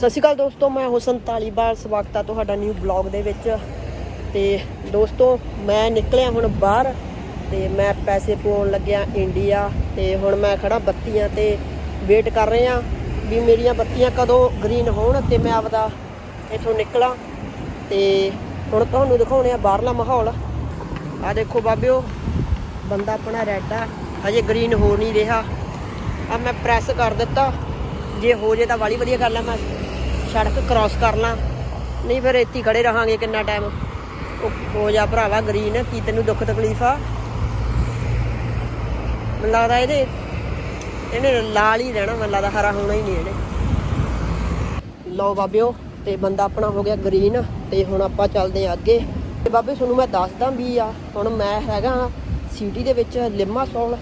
ਸਤਿ ਸ਼੍ਰੀ ਅਕਾਲ ਦੋਸਤੋ, ਮੈਂ ਹੁਸਨ ਤਾਲੀਬਾਲ ਸਵਾਗਤ ਹੈ ਤੁਹਾਡਾ ਨਿਊ ਬਲੌਗ ਦੇ ਵਿੱਚ। ਤੇ ਦੋਸਤੋ, ਮੈਂ ਨਿਕਲਿਆ ਹੁਣ ਬਾਹਰ ਤੇ ਮੈਂ ਪੈਸੇ ਪਾਉਣ ਲੱਗਿਆ ਇੰਡੀਆ ਤੇ ਹੁਣ ਮੈਂ ਖੜਾ ਬੱਤੀਆਂ ਤੇ ਵੇਟ ਕਰ ਰਿਹਾ ਵੀ ਮੇਰੀਆਂ ਬੱਤੀਆਂ ਕਦੋਂ ਗ੍ਰੀਨ ਹੋਣ ਤੇ ਮੈਂ ਆਪਦਾ ਇੱਥੋਂ ਨਿਕਲਾਂ। ਤੇ ਹੁਣ ਤੁਹਾਨੂੰ ਦਿਖਾਉਣੇ ਆ ਬਾਹਰਲਾ ਮਾਹੌਲ। ਆ ਦੇਖੋ ਬਾਬਿਓ, ਬੰਦਾ ਆਪਣਾ ਰੈੱਡ ਆ। ਹਜੇ ਗ੍ਰੀਨ ਹੋ ਨਹੀਂ ਰਿਹਾ। ਆ ਮੈਂ ਪ੍ਰੈਸ ਕਰ ਦਿੱਤਾ। ਜੇ ਹੋ ਜੇ ਤਾਂ ਵਾਲੀ ਵਧੀਆ ਗੱਲ ਆ, ਮੈਂ ਸੜਕ ਕ੍ਰਾਸ ਕਰ ਲਾਂ ਨਹੀਂ ਫਿਰ ਇੱਥੇ ਖੜੇ ਰਹਾਂਗੇ ਕਿੰਨਾ ਟਾਈਮ ਉਹ ਹੋ ਜਾ ਭਰਾਵਾ ਗਰੀਨ ਕੀ ਤੈਨੂੰ ਦੁੱਖ ਤਕਲੀਫ ਆ? ਮੈਨੂੰ ਲੱਗਦਾ ਇਹਦੇ, ਇਹਨੇ ਲਾਲ ਹੀ ਰਹਿਣਾ, ਮੈਨੂੰ ਲੱਗਦਾ ਹਰਾ ਹੋਣਾ ਹੀ ਨਹੀਂ ਇਹਨੇ। ਲਓ ਬਾਬਿਓ, ਤੇ ਬੰਦਾ ਆਪਣਾ ਹੋ ਗਿਆ ਗ੍ਰੀਨ ਤੇ ਹੁਣ ਆਪਾਂ ਚੱਲਦੇ ਆ ਅੱਗੇ। ਤੇ ਬਾਬੇ, ਤੁਹਾਨੂੰ ਮੈਂ ਦੱਸਦਾ ਵੀ ਆ, ਹੁਣ ਮੈਂ ਹੈਗਾ ਸਿਟੀ ਦੇ ਵਿੱਚ ਲਿਮਾ ਲਿਮਾਸੋਲ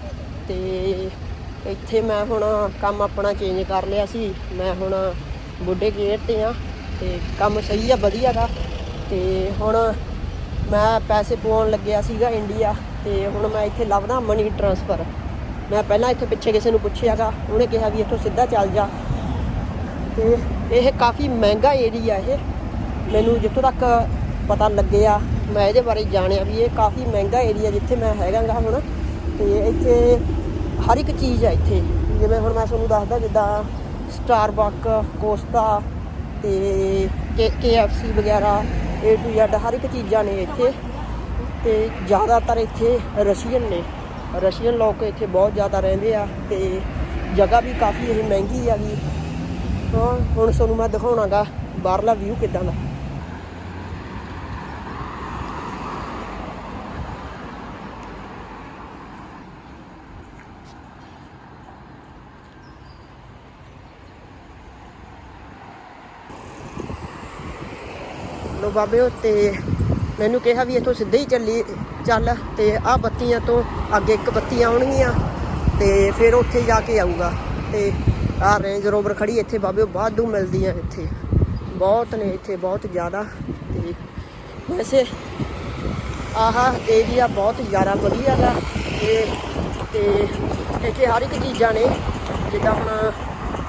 ਤੇ ਇੱਥੇ ਮੈਂ ਹੁਣ ਕੰਮ ਆਪਣਾ ਚੇਂਜ ਕਰ ਲਿਆ ਸੀ। ਮੈਂ ਹੁਣ ਬੁੱਢੇ ਗੇਟ ਤੇ ਆ ਤੇ ਕੰਮ ਸਹੀ ਆ, ਵਧੀਆ ਦਾ ਤੇ ਹੁਣ ਮੈਂ ਪੈਸੇ ਪਵਾਉਣ ਲੱਗਿਆ ਸੀਗਾ ਇੰਡੀਆ ਤੇ ਹੁਣ ਮੈਂ ਇੱਥੇ ਲੱਭਦਾ ਮਨੀ ਟ੍ਰਾਂਸਫਰ ਮੈਂ ਪਹਿਲਾਂ ਇੱਥੇ ਪਿੱਛੇ ਕਿਸੇ ਨੂੰ ਪੁੱਛਿਆਗਾ ਉਹਨੇ ਕਿਹਾ ਵੀ ਇੱਥੋਂ ਸਿੱਧਾ ਚੱਲ ਜਾ। ਤੇ ਇਹ ਕਾਫੀ ਮਹਿੰਗਾ ਏਰੀਆ ਇਹ। ਮੈਨੂੰ ਜਿੱਥੋਂ ਤੱਕ ਪਤਾ ਲੱਗਿਆ, ਮੈਂ ਇਹਦੇ ਬਾਰੇ ਜਾਣਿਆ ਵੀ ਇਹ ਕਾਫੀ ਮਹਿੰਗਾ ਏਰੀਆ ਜਿੱਥੇ ਮੈਂ ਹੈਗਾਗਾ ਹੁਣ। ਤੇ ਇੱਥੇ ਹਰ ਇੱਕ ਚੀਜ਼ ਆ ਇੱਥੇ। ਜਿਵੇਂ ਹੁਣ ਮੈਂ ਤੁਹਾਨੂੰ ਦੱਸਦਾ, ਜਿੱਦਾਂ ਸਟਾਰਬਕ ਕੋਸਟਾ ਤੇ KFC ਵਗੈਰਾ A to Z ਹਰ ਇੱਕ ਚੀਜ਼ਾਂ ਨੇ ਇੱਥੇ ਤੇ ਜ਼ਿਆਦਾਤਰ ਇੱਥੇ ਰਸ਼ੀਅਨ ਨੇ। ਰਸ਼ੀਅਨ ਲੋਕ ਇੱਥੇ ਬਹੁਤ ਜ਼ਿਆਦਾ ਰਹਿੰਦੇ ਆ ਤੇ ਜਗ੍ਹਾ ਵੀ ਕਾਫੀ ਇਹ ਮਹਿੰਗੀ ਹੈਗੀ। ਹਾਂ, ਹੁਣ ਤੁਹਾਨੂੰ ਮੈਂ ਦਿਖਾਉਣਾਗਾ ਬਾਹਰਲਾ ਵਿਊ ਕਿਦਾਂ ਦਾ। ਲੋ ਬਾਬਿਓ ਤੇ ਮੈਨੂੰ ਕਿਹਾ ਵੀ ਇੱਥੋਂ ਸਿੱਧੇ ਹੀ ਚੱਲੀ, ਚੱਲ ਤੇ ਆਹ ਬੱਤੀਆਂ ਤੋਂ ਅੱਗੇ ਇੱਕ ਬੱਤੀ ਆਉਣਗੀਆਂ ਤੇ ਫਿਰ ਉੱਥੇ ਜਾ ਕੇ ਆਊਗਾ। ਤੇ ਆਹ ਰੇਂਜ ਰੋਵਰ ਖੜੀ ਇੱਥੇ ਬਾਬਿਓ ਵਾਧੂ ਮਿਲਦੀਆਂ ਇੱਥੇ। ਬਹੁਤ ਨੇ ਇੱਥੇ, ਬਹੁਤ ਜ਼ਿਆਦਾ। ਤੇ ਵੈਸੇ ਆਹ ਏਰੀਆ ਬਹੁਤ ਜ਼ਿਆਦਾ ਵਧੀਆ ਗਾ। ਤੇ ਤੇ ਇੱਥੇ ਹਰ ਇੱਕ ਚੀਜ਼ਾਂ ਨੇ, ਜਿੱਦਾਂ ਹੁਣ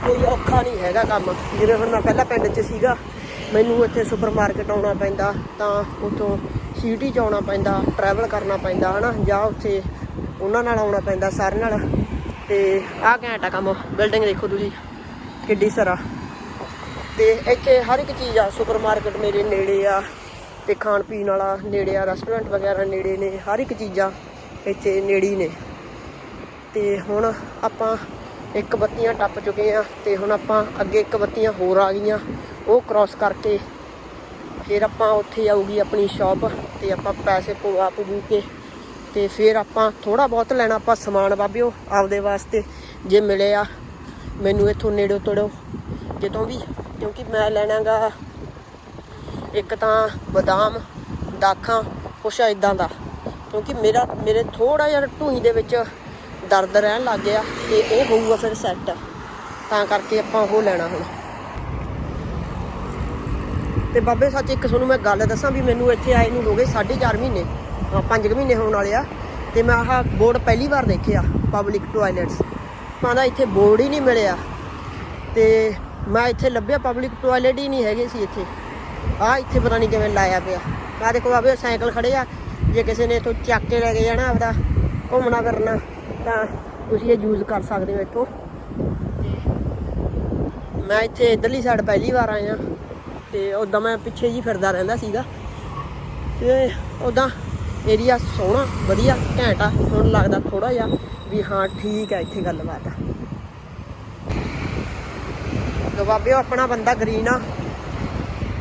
ਕੋਈ ਔਖਾ ਨਹੀਂ ਹੈਗਾ ਕੰਮ। ਜਿਵੇਂ ਹੁਣ ਮੈਂ ਪਹਿਲਾਂ ਪਿੰਡ 'ਚ ਸੀਗਾ ਮੈਨੂੰ ਇੱਥੇ ਸੁਪਰਮਾਰਕਟ ਆਉਣਾ ਪੈਂਦਾ, ਤਾਂ ਉੱਥੋਂ ਸਿਟੀ 'ਚ ਆਉਣਾ ਪੈਂਦਾ ਟਰੈਵਲ ਕਰਨਾ ਪੈਂਦਾ, ਹਨਾ? ਜਾਂ ਉੱਥੇ ਉਹਨਾਂ ਨਾਲ ਆਉਣਾ ਪੈਂਦਾ ਸਾਰੇ ਨਾਲ। ਤੇ ਆਹ ਘੈਂਟਾ ਕੰਮ ਬਿਲਡਿੰਗ ਦੇਖੋ ਤੁਸੀਂ, ਕਿੱਡੀ ਸਰਾ। ਤੇ ਇੱਥੇ ਹਰ ਇੱਕ ਚੀਜ਼ ਆ ਸੁਪਰਮਾਰਕਟ ਮੇਰੇ ਨੇੜੇ ਆ, ਤੇ ਖਾਣ ਪੀਣ ਵਾਲਾ ਨੇੜੇ ਆ ਰੈਸਟੋਰੈਂਟ ਵਗੈਰਾ ਨੇੜੇ ਨੇ, ਹਰ ਇੱਕ ਚੀਜ਼ਾਂ ਇੱਥੇ ਨੇੜੇ ਨੇ। ਤੇ ਹੁਣ ਆਪਾਂ ਇੱਕ ਬੱਤੀਆਂ ਟੱਪ ਚੁੱਕੇ ਆ ਤੇ ਹੁਣ ਆਪਾਂ ਅੱਗੇ ਇੱਕ ਬੱਤੀਆਂ ਹੋਰ ਆ ਗਈਆਂ। ਉਹ ਕ੍ਰਾਸ ਕਰਕੇ ਫਿਰ ਆਪਾਂ ਉੱਥੇ ਆਊਗੀ ਆਪਣੀ ਸ਼ਾਪ ਤੇ ਆਪਾਂ ਪੈਸੇ ਪਵਾ ਪਵੂ ਕੇ ਤੇ ਫਿਰ ਆਪਾਂ ਥੋੜਾ ਬਹੁਤ ਲੈਣਾ ਆਪਾਂ ਸਮਾਨ ਬਾਬਿਓ ਆਪਦੇ ਵਾਸਤੇ ਜੇ ਮਿਲਿਆ ਮੈਨੂੰ ਇੱਥੋਂ ਨੇੜੇ ਤੋੜੋ। ਜਦੋਂ ਵੀ ਕਿਉਂਕਿ ਮੈਂ ਲੈਣਾਗਾ ਇੱਕ ਤਾਂ ਬਦਾਮ, ਦਾਖਾਂ, ਕੁਛ ਇਦਾਂ ਦਾ। ਕਿਉਂਕਿ ਮੇਰਾ ਮੇਰੇ ਥੋੜਾ ਜਿਹਾ ਢੂਹੀ ਦੇ ਵਿੱਚ ਦਰਦ ਰਹਿਣ ਲੱਗ ਗਿਆ ਤੇ ਉਹ ਹੋਊਗਾ ਫਿਰ ਸੈੱਟ ਤਾਂ ਕਰਕੇ ਆਪਾਂ ਉਹ ਲੈਣਾ ਹੁਣ। ਤੇ ਬਾਬੇ, ਸੱਚ ਇੱਕ ਤੁਹਾਨੂੰ ਮੈਂ ਗੱਲ ਦੱਸਾਂ ਵੀ ਮੈਨੂੰ ਇੱਥੇ ਆਏ ਨੂੰ ਹੋ ਗਏ 4.5 ਮਹੀਨੇ। 5 ਮਹੀਨੇ ਹੋਣ ਵਾਲੇ ਆ। ਤੇ ਮੈਂ ਆਹ ਬੋਰਡ ਪਹਿਲੀ ਵਾਰ ਦੇਖਿਆ ਪਬਲਿਕ ਟਾਇਲਟਸ ਮਾਦਾ ਇੱਥੇ ਬੋਰਡ ਹੀ ਨਹੀਂ ਮਿਲਿਆ। ਤੇ ਮੈਂ ਇੱਥੇ ਲੱਭਿਆ ਪਬਲਿਕ ਟਾਇਲਟ ਹੀ ਨਹੀਂ ਹੈਗੇ ਸੀ ਇੱਥੇ। ਆ ਇੱਥੇ ਪਤਾ ਨਹੀਂ ਕਿਵੇਂ ਲਾਇਆ ਪਿਆ। ਮੈਂ ਦੇਖੋ ਬਾਬੇ ਸਾਈਕਲ ਖੜੇ ਆ। ਜੇ ਕਿਸੇ ਨੇ ਇੱਥੋਂ ਚੱਕ ਕੇ ਲੈ ਕੇ ਜਾਣਾ ਆਪਦਾ, ਘੁੰਮਣਾ ਕਰਨਾ ਤਾਂ ਤੁਸੀਂ ਇਹ ਯੂਜ਼ ਕਰ ਸਕਦੇ ਹੋ ਇੱਥੋਂ। ਤੇ ਮੈਂ ਇੱਥੇ ਇਧਰਲੀ ਸਾਈਡ ਪਹਿਲੀ ਵਾਰ ਆਇਆ ਤੇ ਉਦਾਂ ਮੈਂ ਪਿੱਛੇ ਜੀ ਫਿਰਦਾ ਰਹਿੰਦਾ ਸੀਗਾ। ਤੇ ਉਦਾਂ ਏਰੀਆ ਸੋਹਣਾ, ਵਧੀਆ, ਘੈਂਟ ਆ। ਹੁਣ ਲੱਗਦਾ ਥੋੜਾ ਜਿਹਾ ਵੀ ਹਾਂ, ਠੀਕ ਹੈ ਇੱਥੇ ਗੱਲਬਾਤ ਆ। ਲੋ ਆਪਣਾ ਬੰਦਾ ਗ੍ਰੀਨ ਆ।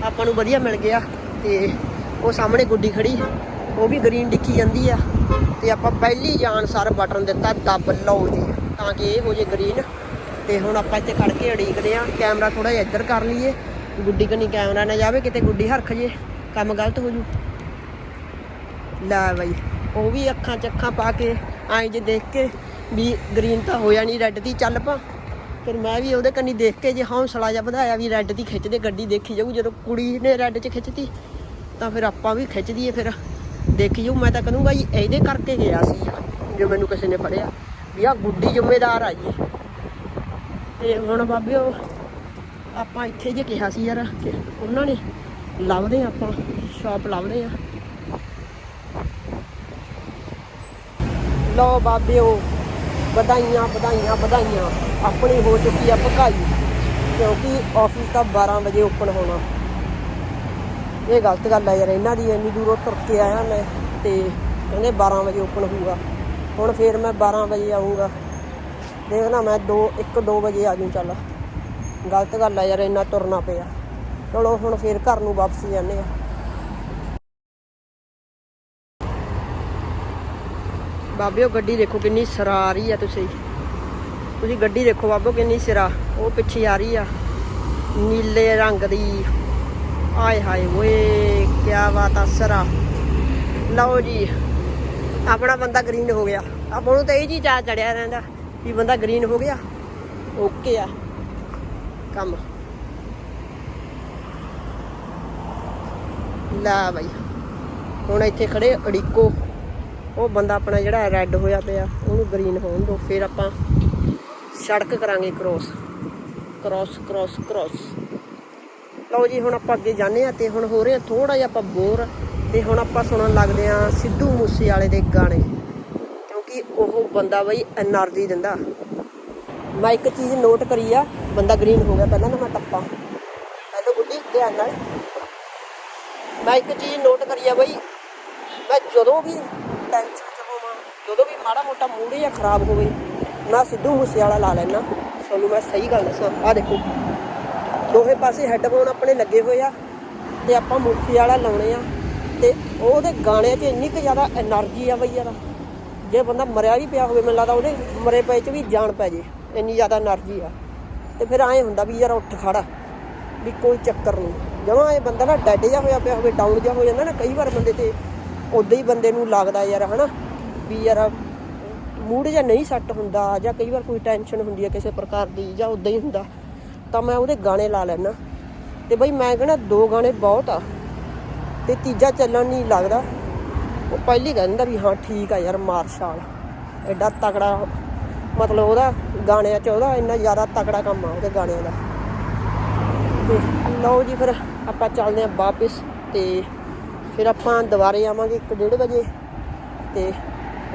ਆਪਾਂ ਨੂੰ ਵਧੀਆ ਮਿਲ ਗਿਆ ਤੇ ਉਹ ਸਾਹਮਣੇ ਗੁੱਡੀ ਖੜੀ, ਉਹ ਵੀ ਗ੍ਰੀਨ ਦਿਖੀ ਜਾਂਦੀ ਆ। ਤੇ ਆਪਾਂ ਪਹਿਲੀ ਜਾਨ ਸਰ ਬਟਨ ਦਿੱਤਾ ਦੱਬ ਲਓ ਜੀ ਤਾਂ ਕਿ ਇਹ ਹੋ ਜੇ ਗ੍ਰੀਨ ਤੇ ਹੁਣ ਆਪਾਂ ਇੱਥੇ ਖੜ ਕੇ ਉਡੀਕਦੇ ਆ ਕੈਮਰਾ ਥੋੜਾ ਜਿਹਾ ਇੱਧਰ ਕਰ ਲਈਏ। ਗੁੱਡੀ ਕਨੀ ਕੈਮਰਾ ਨਾ ਜਾਵੇ, ਕਿਤੇ ਗੁੱਡੀ ਹਰਖ ਜੇ। ਕੰਮ ਗਲਤ ਹੋ ਜੂ। ਲੈ ਬਾਈ, ਉਹ ਵੀ ਅੱਖਾਂ ਚੱਖਾਂ ਪਾ ਕੇ ਐਂ ਜੇ ਦੇਖ ਕੇ ਵੀ ਗ੍ਰੀਨ ਤਾਂ ਹੋਇਆ ਨਹੀਂ ਰੈੱਡ ਦੀ ਚੱਲ ਪਾ। ਫਿਰ ਮੈਂ ਵੀ ਉਹਦੇ ਕੰਨੀ ਦੇਖ ਕੇ ਜੇ ਹੌਸਲਾ ਜਿਹਾ ਵਧਾਇਆ ਵੀ ਰੈੱਡ ਦੀ ਖਿੱਚਦੇ, ਗੱਡੀ ਦੇਖੀ ਜਾਊ ਜਦੋਂ ਕੁੜੀ ਨੇ ਰੈੱਡ 'ਚ ਖਿੱਚਤੀ, ਤਾਂ ਫਿਰ ਆਪਾਂ ਵੀ ਖਿੱਚ ਦਈਏ ਫਿਰ। ਦੇਖੀ ਜਾਊ ਮੈਂ ਤਾਂ ਕਹੂੰਗਾ ਜੀ, ਇਹਦੇ ਕਰਕੇ ਗਿਆ ਸੀ ਜੋ ਮੈਨੂੰ ਕਿਸੇ ਨੇ ਫੜਿਆ। ਵੀ ਆ ਗੁੱਡੀ ਜ਼ਿੰਮੇਦਾਰ ਆ ਜੀ। ਤੇ ਹੁਣ ਬਾਬਿਓ, ਆਪਾਂ ਇੱਥੇ ਜੇ ਕਿਹਾ ਸੀ ਯਾਰ ਕਿ ਉਹਨਾਂ ਨੇ ਲੱਭਦੇ ਆਪਾਂ, ਸ਼ਾਪ ਲੱਭਦੇ ਆ ਲਓ ਬਾਬਿਓ, ਵਧਾਈਆਂ ਵਧਾਈਆਂ ਵਧਾਈਆਂ। ਆਪਣੀ ਹੋ ਚੁੱਕੀ ਆ ਭਕਾਈ ਕਿਉਂਕਿ ਆਫਿਸ ਤਾਂ 12 ਵਜੇ ਓਪਨ ਹੋਣਾ। ਇਹ ਗਲਤ ਗੱਲ ਹੈ ਯਾਰ, ਇਹਨਾਂ ਦੀ ਇੰਨੀ ਦੂਰੋਂ ਤੁਰ ਕੇ ਆਇਆ ਮੈਂ ਤੇ ਕਹਿੰਦੇ 12 ਵਜੇ ਓਪਨ ਹੋਊਗਾ। ਹੁਣ ਫੇਰ ਮੈਂ 12 ਵਜੇ ਆਊਂਗਾ। ਦੇਖਣਾ ਮੈਂ 2 1 2 ਵਜੇ ਆ ਜੂ ਚੱਲ। ਗਲਤ ਗੱਲ ਹੈ ਯਾਰ, ਇੰਨਾ ਤੁਰਨਾ ਪਿਆ। ਚਲੋ, ਹੁਣ ਫੇਰ ਘਰ ਨੂੰ ਵਾਪਸ ਜਾਂਦੇ ਆ। ਬਾਬਿਓ, ਗੱਡੀ ਦੇਖੋ ਕਿੰਨੀ ਸਰਾ ਆ ਰਹੀ ਆ ਤੁਸੀਂ। ਤੁਸੀਂ ਗੱਡੀ ਦੇਖੋ ਬਾਬੋ ਕਿੰਨੀ ਸਿਰਾ। ਉਹ ਪਿੱਛੇ ਆ ਰਹੀ ਆ। ਨੀਲੇ ਰੰਗ ਦੀ। ਆਏ ਹਾਏ ਓਏ ਕੀ ਬਾਤ ਆ ਸਰਾ ਲਓ ਜੀ, ਆਪਣਾ ਬੰਦਾ ਗ੍ਰੀਨ ਹੋ ਗਿਆ। ਆਪਾਂ ਨੂੰ ਤਾਂ ਇਹ ਜੀ ਚਾਹ ਚੜਿਆ ਰਹਿੰਦਾ ਵੀ ਬੰਦਾ ਗ੍ਰੀਨ ਹੋ ਗਿਆ। ਓਕੇ ਆ। ਕੰਮ। ਲੈ ਬਾਈ, ਹੁਣ ਇੱਥੇ ਖੜੇ ਅੜੀਕੋ। ਉਹ ਬੰਦਾ ਆਪਣਾ ਜਿਹੜਾ ਰੈੱਡ ਹੋਇਆ ਪਿਆ, ਉਹਨੂੰ ਗ੍ਰੀਨ ਹੋਣ ਦੋ ਫਿਰ ਆਪਾਂ ਸੜਕ ਕਰਾਂਗੇ ਕ੍ਰੋਸ ਕ੍ਰੋਸ ਕ੍ਰੋਸ ਕ੍ਰੋਸ ਲਓ ਜੀ, ਹੁਣ ਆਪਾਂ ਅੱਗੇ ਜਾਂਦੇ ਆ ਤੇ ਹੁਣ ਹੋ ਰਿਹਾ ਥੋੜਾ ਜਿਹਾ ਆਪਾਂ ਬੋਰ ਤੇ ਹੁਣ ਆਪਾਂ ਸੁਣਨ ਲੱਗਦੇ ਆ ਸਿੱਧੂ ਮੂਸੇ ਵਾਲੇ ਦੇ ਗਾਣੇ। ਕਿਉਂਕਿ ਉਹ ਬੰਦਾ ਬਈ એનર્ਜੀ ਦਿੰਦਾ। ਮੈਂ ਇੱਕ ਚੀਜ਼ ਨੋਟ ਕਰੀ ਆ, ਬੰਦਾ ਗ੍ਰੀਨ ਹੋ ਗਿਆ ਪਹਿਲਾਂ ਨਾ ਮੈਂ ਟੱਪਾ। ਮੈਂ ਤਾਂ ਗੁੱਡੀ ਧਿਆਨ ਨਾਲ। ਮੈਂ ਇੱਕ ਚੀਜ਼ ਨੋਟ ਕਰੀ ਆ ਬਈ, ਮੈਂ ਜਦੋਂ ਵੀ ਟੈਨਸ਼ਨ ਚ ਹੋਵਾਂ, ਜਦੋਂ ਵੀ ਮਾੜਾ ਮੋਟਾ ਮੂਡ ਜਾਂ ਖਰਾਬ ਹੋਵੇ, ਮੈਂ ਸਿੱਧੂ ਮੂਸੇ ਵਾਲਾ ਲਾ ਲੈਣਾ ਤੁਹਾਨੂੰ ਮੈਂ ਸਹੀ ਗੱਲ ਦੱਸਾਂ। ਆ ਦੇਖੋ। ਦੋਹੇ ਪਾਸੇ ਹੈੱਡਫੋਨ ਆਪਣੇ ਲੱਗੇ ਹੋਏ ਆ ਤੇ ਆਪਾਂ ਮੁੱਠੀ ਵਾਲਾ ਲਾਉਣੇ ਆ ਤੇ ਉਹਦੇ ਗਾਣੇ 'ਚ ਇੰਨੀ ਕੁ ਜ਼ਿਆਦਾ એનર્ਜੀ ਆ ਬਈ ਯਾਰ। ਜੇ ਬੰਦਾ ਮਰਿਆ ਵੀ ਪਿਆ ਹੋਵੇ, ਮੈਨੂੰ ਲੱਗਦਾ ਉਹਦੇ ਮਰੇ ਪਏ 'ਚ ਵੀ ਜਾਣ ਪੈ ਜੇ, ਇੰਨੀ ਜ਼ਿਆਦਾ એનર્ਜੀ ਆ। ਤੇ ਫਿਰ ਐਂ ਹੁੰਦਾ ਵੀ ਯਾਰ ਉੱਠ ਖੜਾ, ਵੀ ਕੋਈ ਚੱਕਰ ਨਹੀਂ। ਜਦੋਂ ਇਹ ਬੰਦਾ ਨਾ ਡੈੱਡ ਜਾ ਹੋਇਆ ਪਿਆ ਹੋਵੇ ਡਾਊਨ ਜਾ ਹੋ ਜਾਂਦਾ ਨਾ, ਕਈ ਵਾਰ ਬੰਦੇ ਤੇ ਉਦਾਂ ਹੀ ਬੰਦੇ ਨੂੰ ਲੱਗਦਾ ਯਾਰ, ਹਨਾ? ਵੀ ਯਾਰ ਮੂਡ ਜਾਂ ਨਹੀਂ ਸੈੱਟ ਹੁੰਦਾ ਜਾਂ ਕਈ ਵਾਰ ਕੋਈ ਟੈਨਸ਼ਨ ਹੁੰਦੀ ਹੈ ਕਿਸੇ ਪ੍ਰਕਾਰ ਦੀ ਜਾਂ ਉਦਾਂ ਹੀ ਹੁੰਦਾ। ਤਾਂ ਮੈਂ ਉਹਦੇ ਗਾਣੇ ਲਾ ਲੈਣਾ ਤੇ ਬਈ ਮੈਂ ਕਹਿੰਦਾ ਦੋ ਗਾਣੇ ਬਹੁਤ ਆ। ਤੇ ਤੀਜਾ ਚੱਲਣ ਨਹੀਂ ਲੱਗਦਾ। ਉਹ ਪਹਿਲੀ ਕਹਿੰਦਾ ਵੀ ਹਾਂ ਠੀਕ ਆ ਯਾਰ ਮਾਰਸ਼ਾਲ। ਐਡਾ ਤਕੜਾ ਮਤਲਬ ਉਹਦਾ ਗਾਣਿਆਂ 'ਚ ਉਹਦਾ ਇੰਨਾ ਜ਼ਿਆਦਾ ਤਕੜਾ ਕੰਮ ਆ ਉਹਦੇ ਗਾਣਿਆਂ ਦਾ। ਤੇ ਲਓ ਜੀ ਫਿਰ ਆਪਾਂ ਚੱਲਦੇ ਆਂ ਵਾਪਸ ਤੇ ਫਿਰ ਆਪਾਂ ਦੁਬਾਰੇ ਆਵਾਂਗੇ 1:30 ਵਜੇ। ਤੇ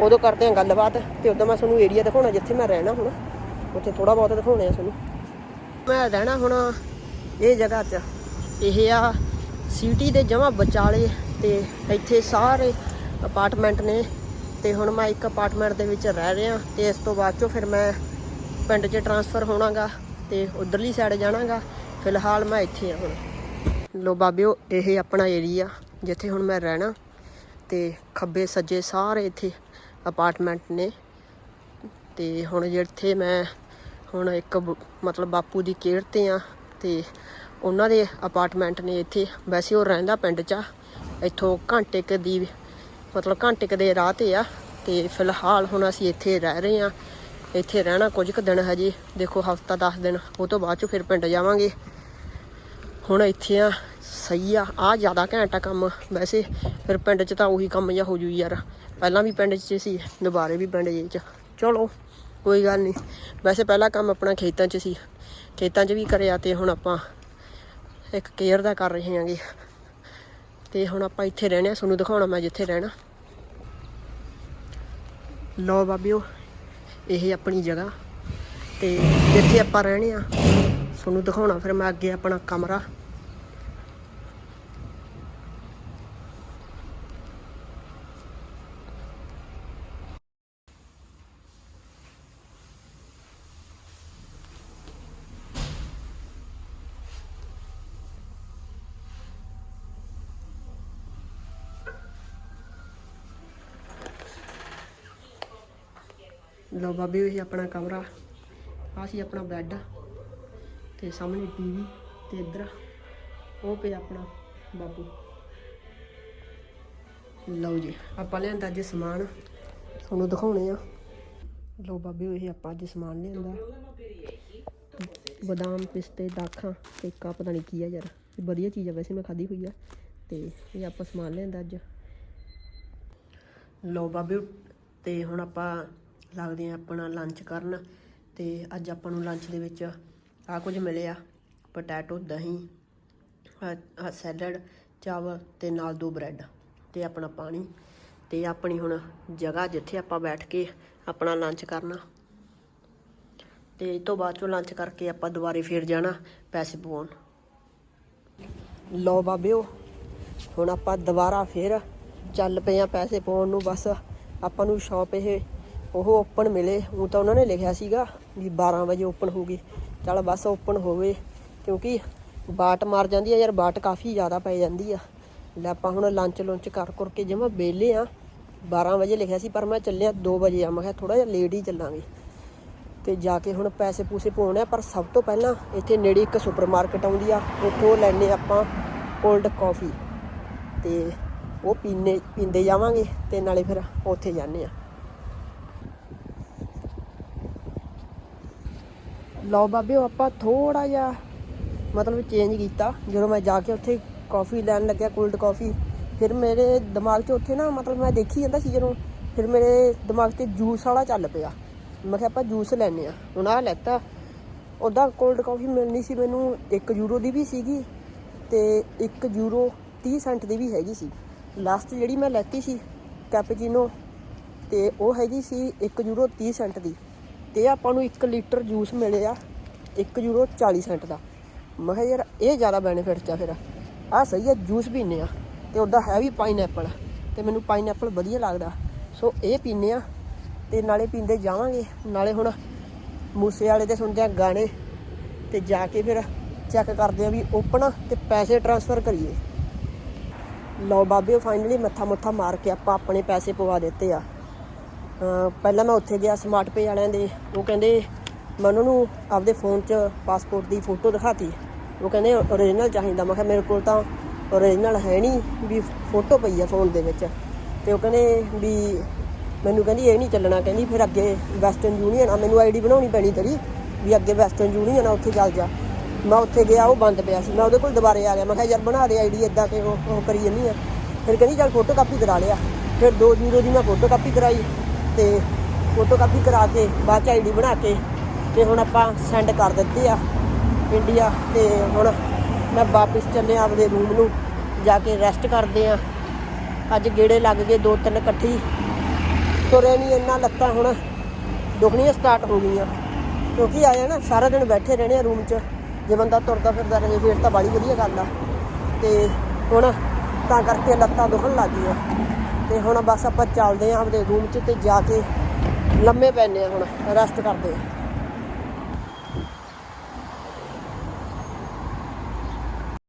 ਉਦੋਂ ਕਰਦੇ ਆਂ ਗੱਲਬਾਤ। ਤੇ ਉਦੋਂ ਮੈਂ ਤੁਹਾਨੂੰ ਏਰੀਆ ਦਿਖਾਉਣਾ ਜਿੱਥੇ ਮੈਂ ਰਹਿਣਾ ਹੁਣ। ਉੱਥੇ ਥੋੜਾ ਬਹੁਤ ਦਿਖਾਉਣੇ ਆ ਤੁਹਾਨੂੰ। ਮੈਂ ਰਹਿਣਾ ਹੁਣ ਇਹ ਜਗ੍ਹਾ 'ਚ। ਇਹ ਆ ਸਿਟੀ ਦੇ ਜਮਾ ਵਿਚਾਲੇ ਤੇ ਇੱਥੇ ਸਾਰੇ ਅਪਾਰਟਮੈਂਟ ਨੇ। ਤੇ ਹੁਣ ਮੈਂ ਇੱਕ ਅਪਾਰਟਮੈਂਟ ਦੇ ਵਿੱਚ ਰਹਿ ਰਿਹਾ ਤੇ ਇਸ ਤੋਂ ਬਾਅਦ ਚੋਂ ਫਿਰ ਮੈਂ ਪਿੰਡ 'ਚ ਟਰਾਂਸਫਰ ਹੋਣਾਗਾ ਤੇ ਉਧਰਲੀ ਸਾਈਡ ਜਾਣਾਗਾ। ਫਿਲਹਾਲ ਮੈਂ ਇੱਥੇ ਆ ਹੁਣ। ਲੋ ਬਾਬਿਓ, ਇਹ ਆਪਣਾ ਏਰੀਆ ਜਿੱਥੇ ਹੁਣ ਮੈਂ ਰਹਿਣਾ ਤੇ ਖੱਬੇ ਸੱਜੇ ਸਾਰੇ ਇੱਥੇ ਅਪਾਰਟਮੈਂਟ ਨੇ। ਤੇ ਹੁਣ ਜਿੱਥੇ ਮੈਂ ਹੁਣ ਇੱਕ ਬ- ਮਤਲਬ ਬਾਪੂ ਦੀ ਕੇਅਰ ਤੇ ਆ ਤੇ ਉਹਨਾਂ ਦੇ ਅਪਾਰਟਮੈਂਟ ਨੇ ਇੱਥੇ, ਵੈਸੇ ਉਹ ਰਹਿੰਦਾ ਪਿੰਡ 'ਚ ਆ। ਇੱਥੋਂ ਘੰਟੇ ਕੁ ਦੀ ਮਤਲਬ ਘੰਟੇ ਕੁ ਦੇ ਰਾਹ ਤੇ ਆ ਤੇ ਫਿਲਹਾਲ ਹੁਣ ਅਸੀਂ ਇੱਥੇ ਰਹਿ ਰਹੇ ਆ। ਇੱਥੇ ਰਹਿਣਾ ਕੁਝ ਕੁ ਦਿਨ ਹਜੇ, ਦੇਖੋ ਹਫਤਾ 10 ਦਿਨ, ਉਹ ਤੋਂ ਬਾਅਦ ਚ ਫਿਰ ਪਿੰਡ ਜਾਵਾਂਗੇ। ਹੁਣ ਇੱਥੇ ਆ, ਸਹੀ ਆ ਆ ਜ਼ਿਆਦਾ ਘੰਟਾ ਕੰਮ। ਵੈਸੇ ਫਿਰ ਪਿੰਡ 'ਚ ਤਾਂ ਉਹੀ ਕੰਮ ਜਿਹਾ ਹੋ ਜੂ ਯਾਰ। ਪਹਿਲਾਂ ਵੀ ਪਿੰਡ 'ਚ ਸੀ, ਦੁਬਾਰੇ ਵੀ ਪਿੰਡ 'ਚ। ਚਲੋ। ਕੋਈ ਗੱਲ ਨਹੀਂ। ਵੈਸੇ ਪਹਿਲਾ ਕੰਮ ਆਪਣਾ ਖੇਤਾਂ 'ਚ ਸੀ। ਖੇਤਾਂ 'ਚ ਵੀ ਕਰਿਆ ਤੇ ਹੁਣ ਆਪਾਂ ਇੱਕ ਕੇਅਰ ਦਾ ਕਰ ਰਹੇ ਹਾਂਗੇ। ਤੇ ਹੁਣ ਆਪਾਂ ਇੱਥੇ ਰਹਿਣੇ ਆ ਤੁਹਾਨੂੰ ਦਿਖਾਉਣਾ ਮੈਂ ਜਿੱਥੇ ਰਹਿਣਾ। ਲਓ ਬਾਬਿਓ, ਇਹ ਆਪਣੀ ਜਗ੍ਹਾ। ਤੇ ਜਿੱਥੇ ਆਪਾਂ ਰਹਿਣੇ ਆ, ਤੁਹਾਨੂੰ ਦਿਖਾਉਣਾ, ਫਿਰ ਮੈਂ ਅੱਗੇ ਆਪਣਾ ਕਮਰਾ। ਲਓ ਬਾਬੇ, ਇਹ ਆਪਣਾ ਕਮਰਾ। ਆ ਸੀ ਆਪਣਾ ਬੈੱਡ ਤੇ ਸਾਹਮਣੇ ਟੀਵੀ ਤੇ ਇੱਧਰ ਉਹ ਪਿਆ ਆਪਣਾ ਬਾਬੂ ਲਓ ਜੀ, ਆਪਾਂ ਲਿਆਂਦਾ ਅੱਜ ਸਮਾਨ। ਤੁਹਾਨੂੰ ਦਿਖਾਉਣੇ ਆ। ਲਓ ਬਾਬੇ, ਇਹ ਆਪਾਂ ਅੱਜ ਸਮਾਨ ਲਿਆਂਦਾ। ਬਦਾਮ, ਪਿਸਤੇ, ਦਾਖਾਂ ਤੇ ਕਾ ਪਤਾ ਨਹੀਂ ਕੀ ਆ ਯਾਰ। ਵਧੀਆ ਚੀਜ਼ ਆ ਵੈਸੇ, ਮੈਂ ਖਾਧੀ ਹੋਈ ਆ। ਤੇ ਇਹ ਆਪਾਂ ਸਮਾਨ ਲਿਆਂਦਾ ਅੱਜ। ਲਓ ਬਾਬੇ, ਤੇ ਹੁਣ ਆਪਾਂ ਲੱਗਦੇ ਆ ਆਪਣਾ ਲੰਚ ਕਰਨ ਤੇ ਅੱਜ ਆਪਾਂ ਨੂੰ ਲੰਚ ਦੇ ਵਿੱਚ ਆ ਕੁਝ ਮਿਲਿਆ ਪੋਟੈਟੋ ਦਹੀਂ ਸੈਲਡ ਚਾਵਲ ਤੇ ਨਾਲ ਦੋ ਬ੍ਰੈਡ ਤੇ ਆਪਣਾ ਪਾਣੀ ਤੇ ਆਪਣੀ ਹੁਣ ਜਗ੍ਹਾ ਜਿੱਥੇ ਆਪਾਂ ਬੈਠ ਕੇ ਆਪਣਾ ਲੰਚ ਕਰਨਾ। ਤੇ ਇਸ ਤੋਂ ਬਾਅਦ ਚੋਂ ਲੰਚ ਕਰਕੇ ਆਪਾਂ ਦੁਬਾਰੇ ਫੇਰ ਜਾਣਾ ਪੈਸੇ ਪਵਾਉਣ। ਲਓ ਬਾਬਿਓ ਹੁਣ ਆਪਾਂ ਦੁਬਾਰਾ ਫੇਰ ਚੱਲ ਪਏ ਆ ਪੈਸੇ ਪਾਉਣ ਨੂੰ ਬਸ ਆਪਾਂ ਨੂੰ ਸ਼ਾਪ ਇਹ ਉਹ ਓਪਨ ਮਿਲੇ, ਉਹ ਤਾਂ ਉਹਨਾਂ ਨੇ ਲਿਖਿਆ ਸੀਗਾ ਵੀ 12 ਵਜੇ ਓਪਨ ਹੋਊਗੀ। ਚੱਲ ਬਸ ਓਪਨ ਹੋਵੇ, ਕਿਉਂਕਿ ਬਾਟ ਮਾਰ ਜਾਂਦੀ ਆ ਯਾਰ, ਬਾਟ ਕਾਫੀ ਜ਼ਿਆਦਾ ਪੈ ਜਾਂਦੀ ਆ। ਲੈ ਆਪਾਂ ਹੁਣ ਲੰਚ ਲੁੰਚ ਕਰ ਕਰ ਕੇ ਜਿਵੇਂ ਵਿਹਲੇ ਆ। 12 ਵਜੇ ਲਿਖਿਆ ਸੀ, ਪਰ ਮੈਂ ਚੱਲਿਆ 2 ਵਜੇ ਆ, ਮੈਂ ਕਿਹਾ ਥੋੜਾ ਜਿਹਾ ਲੇਟ ਹੀ ਚੱਲਾਂਗੇ। ਤੇ ਜਾ ਕੇ ਹੁਣ ਪੈਸੇ ਪੂਸੇ ਪਾਉਣੇ ਆ, ਪਰ ਸਭ ਤੋਂ ਪਹਿਲਾਂ ਇੱਥੇ ਨੇੜੇ ਇੱਕ ਸੁਪਰਮਾਰਕਟ ਆਉਂਦੀ ਆ, ਉੱਥੋਂ ਲੈਣੇ ਆਪਾਂ ਕੋਲਡ ਕਾਫੀ ਤੇ ਉਹ ਪੀਨੇ, ਪੀਂਦੇ ਜਾਵਾਂਗੇ ਤੇ ਨਾਲੇ ਫਿਰ ਉੱਥੇ ਜਾਂਦੇ ਆ। ਲਓ ਬਾਬਿਓ ਆਪਾਂ ਥੋੜਾ ਜਿਹਾ ਮਤਲਬ ਚੇਂਜ ਕੀਤਾ। ਜਦੋਂ ਮੈਂ ਜਾ ਕੇ ਉੱਥੇ ਕਾਫੀ ਲੈਣ ਲੱਗਿਆ ਕੋਲਡ ਕਾਫੀ ਫਿਰ ਮੇਰੇ ਦਿਮਾਗ 'ਚ ਉੱਥੇ ਨਾ ਮਤਲਬ ਮੈਂ ਦੇਖੀ ਜਾਂਦਾ ਸੀ ਜਦੋਂ, ਫਿਰ ਮੇਰੇ ਦਿਮਾਗ 'ਤੇ ਜੂਸ ਵਾਲਾ ਚੱਲ ਪਿਆ। ਮੈਂ ਕਿਹਾ, ਆਪਾਂ ਜੂਸ ਲੈਣੇ ਆ ਹੁਣ ਆ ਲੈਤਾ। ਉਹਦਾ ਕੋਲਡ ਕਾਫੀ ਮਿਲਣੀ ਸੀ ਮੈਨੂੰ 1 ਯੂਰੋ ਦੀ ਵੀ ਸੀਗੀ ਤੇ 1 ਯੂਰੋ 30 ਸੈਂਟ ਦੀ ਵੀ ਹੈਗੀ ਸੀ। ਲਾਸਟ ਜਿਹੜੀ ਮੈਂ ਲੈਤੀ ਸੀ ਕੈਪੇਚੀਨੋ ਤੇ ਉਹ ਹੈਗੀ ਸੀ 1 ਯੂਰੋ 30 ਸੈਂਟ ਦੀ। ਤੇ ਆਪਾਂ ਨੂੰ 1 ਲੀਟਰ ਜੂਸ ਮਿਲਿਆ 1 ਯੂਰੋ 40 ਸੈਂਟ ਦਾ। ਮੈਂ ਕਿਹਾ ਯਾਰ, ਇਹ ਜ਼ਿਆਦਾ ਬੈਨੀਫਿਟ ਆ ਫਿਰ। ਆ ਸਹੀ ਹੈ ਜੂਸ ਪੀਨੇ ਆ। ਤੇ ਉਹਦਾ ਹੈ ਵੀ ਪਾਈਨਐਪਲ ਤੇ ਮੈਨੂੰ ਪਾਈਨਐਪਲ ਵਧੀਆ ਲੱਗਦਾ। ਸੋ ਇਹ ਪੀਨੇ ਆ, ਤੇ ਨਾਲੇ ਪੀਂਦੇ ਜਾਵਾਂਗੇ। ਨਾਲੇ ਹੁਣ ਮੂਸੇ ਵਾਲੇ ਦੇ ਸੁਣਦੇ ਆ ਗਾਣੇ, ਤੇ ਜਾ ਕੇ ਫਿਰ ਚੈੱਕ ਕਰਦੇ ਆ ਵੀ ਓਪਨ ਤੇ ਪੈਸੇ ਟ੍ਰਾਂਸਫਰ ਕਰੀਏ। ਲਓ ਬਾਬੇ ਫਾਈਨਲੀ ਮੱਥਾ ਮੁੱਥਾ ਮਾਰ ਕੇ ਆਪਾਂ ਆਪਣੇ ਪੈਸੇ ਪਵਾ ਦਿੱਤੇ ਆ। ਪਹਿਲਾਂ ਮੈਂ ਉੱਥੇ ਗਿਆ ਸਮਾਰਟ ਪੇ ਵਾਲਿਆਂ ਦੇ। ਉਹ ਕਹਿੰਦੇ, ਮੈਂ ਉਹਨਾਂ ਨੂੰ ਆਪਦੇ ਫੋਨ 'ਚ ਪਾਸਪੋਰਟ ਦੀ ਫੋਟੋ ਦਿਖਾਤੀ। ਉਹ ਕਹਿੰਦੇ ਓਰੀਜਨਲ ਚਾਹੀਦਾ। ਮੈਂ ਕਿਹਾ, ਮੇਰੇ ਕੋਲ ਤਾਂ ਓਰੀਜਨਲ ਹੈ ਨਹੀਂ ਵੀ ਫੋਟੋ ਪਈ ਆ ਫੋਨ ਦੇ ਵਿੱਚ। ਤੇ ਉਹ ਕਹਿੰਦੇ ਵੀ ਮੈਨੂੰ ਕਹਿੰਦੀ, ਇਹ ਨਹੀਂ ਚੱਲਣਾ। ਕਹਿੰਦੀ, ਫਿਰ ਅੱਗੇ ਵੈਸਟਰਨ ਯੂਨੀਅਨ ਆ, ਮੈਨੂੰ ਆਈਡੀ ਬਣਾਉਣੀ ਪੈਣੀ ਤੇਰੀ ਵੀ ਅੱਗੇ ਵੈਸਟਰਨ ਯੂਨੀਅਨ ਆ, ਉੱਥੇ ਚੱਲ ਜਾ। ਮੈਂ ਉੱਥੇ ਗਿਆ, ਉਹ ਬੰਦ ਪਿਆ ਸੀ। ਮੈਂ ਉਹਦੇ ਕੋਲ ਦੁਬਾਰੇ ਆ ਗਿਆ। ਮੈਂ ਕਿਹਾ, ਯਾਰ, ਬਣਾ ਦੇ ਆਈਡੀ ਇਦਾਂ ਕਿ ਉਹ ਕਰੀ ਜੰਨੀ ਆ। ਫਿਰ ਕਹਿੰਦੀ, ਚੱਲ ਫੋਟੋ ਕਾਪੀ ਕਰਾ ਲਿਆ। ਫਿਰ 2 ਯੂਰੋ ਦੀ ਮੈਂ ਫੋਟੋ ਕਾਪੀ ਕਰਾਈ। ਤੇ ਫੋਟੋ ਕਾਪੀ ਕਰਾ ਕੇ, ਬਾਅਦ ਚ ਆਈਡੀ ਬਣਾ ਕੇ ਤੇ ਹੁਣ ਆਪਾਂ ਸੈਂਡ ਕਰ ਦਿੱਤੀ ਆ ਇੰਡੀਆ ਤੇ ਹੁਣ ਮੈਂ ਵਾਪਸ ਚੱਲੇ ਆਪਦੇ ਰੂਮ ਨੂੰ, ਜਾ ਕੇ ਰੈਸਟ ਕਰਦੇ ਆ। ਅੱਜ ਗੇੜੇ ਲੱਗ ਗਏ ਦੋ ਤਿੰਨ ਇਕੱਠੀ, ਤੁਰੇ ਨਹੀਂ ਇੰਨਾ ਲੱਤਾਂ ਹੁਣ, ਦੁਖਣੀਆਂ ਸਟਾਰਟ ਹੋ ਗਈਆਂ। ਕਿਉਂਕਿ ਆਇਆ ਨਾ, ਸਾਰਾ ਦਿਨ ਬੈਠੇ ਰਹਿਣੇ ਆ ਰੂਮ 'ਚ, ਜੇ ਬੰਦਾ ਤੁਰਦਾ ਫਿਰਦਾ ਰਹੇ, ਫਿਰ ਤਾਂ ਬੜੀ ਵਧੀਆ ਗੱਲ ਆ। ਤੇ ਹੁਣ ਤਾਂ ਕਰਕੇ ਲੱਤਾਂ ਦੁਖਣ ਲੱਗ ਗਈਆਂ। ਤੇ ਹੁਣ ਬਸ ਆਪਾਂ ਚੱਲਦੇ ਆਂ ਆਪਦੇ ਰੂਮ 'ਚ ਤੇ ਜਾ ਕੇ ਲੰਮੇ ਪੈਨੇ ਆ ਹੁਣ ਰੈਸਟ ਕਰਦੇ ਆ।